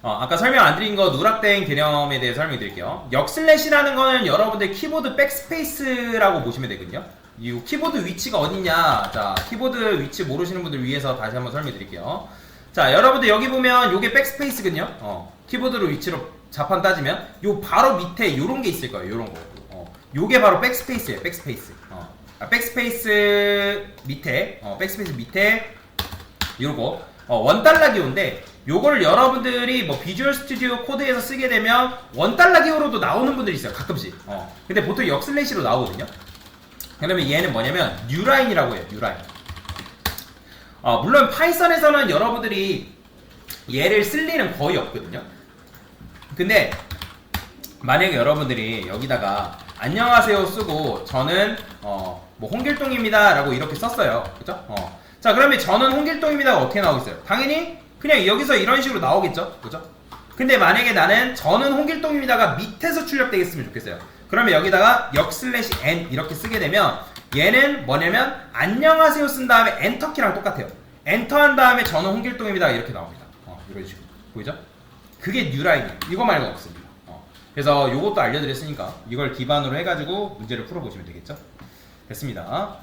어, 아까 설명 안 드린 거 누락된 개념에 대해서 설명드릴게요. 역슬래시라는 거는 여러분들 키보드 백스페이스라고 보시면 되거든요. 이 키보드 위치가 어디냐? 자, 키보드 위치 모르시는 분들 위해서 다시 한번 설명드릴게요. 자, 여러분들 여기 보면 요게 백스페이스거든요. 어, 키보드로 위치로 자판 따지면 요 바로 밑에 요런 게 있을 거예요. 요런 거. 어, 요게 바로 백스페이스예요. 백스페이스. 어, 아, 백스페이스 밑에, 어, 백스페이스 밑에 요거 어, 원달러 기호인데 요거를 여러분들이 뭐 비주얼 스튜디오 코드에서 쓰게 되면 원달러 기호로도 나오는 분들이 있어요 가끔씩 어. 근데 보통 역슬래시로 나오거든요 그러면 얘는 뭐냐면 뉴라인이라고 해요 뉴라인 어, 물론 파이썬에서는 여러분들이 얘를 쓸 일은 거의 없거든요 근데 만약에 여러분들이 여기다가 안녕하세요 쓰고 저는 어, 뭐 홍길동입니다 라고 이렇게 썼어요 그죠? 어. 자 그러면 저는 홍길동입니다가 어떻게 나오겠어요? 당연히 그냥 여기서 이런 식으로 나오겠죠? 그죠? 근데 만약에 나는 저는 홍길동입니다가 밑에서 출력되겠으면 좋겠어요. 그러면 여기다가 역 슬래시 n 이렇게 쓰게 되면 얘는 뭐냐면 안녕하세요 쓴 다음에 엔터키랑 똑같아요. 엔터 한 다음에 저는 홍길동입니다 이렇게 나옵니다. 어, 이런 식으로. 보이죠? 그게 뉴라인이에요. 이거 말고 없습니다. 어. 그래서 요것도 알려드렸으니까 이걸 기반으로 해가지고 문제를 풀어보시면 되겠죠? 됐습니다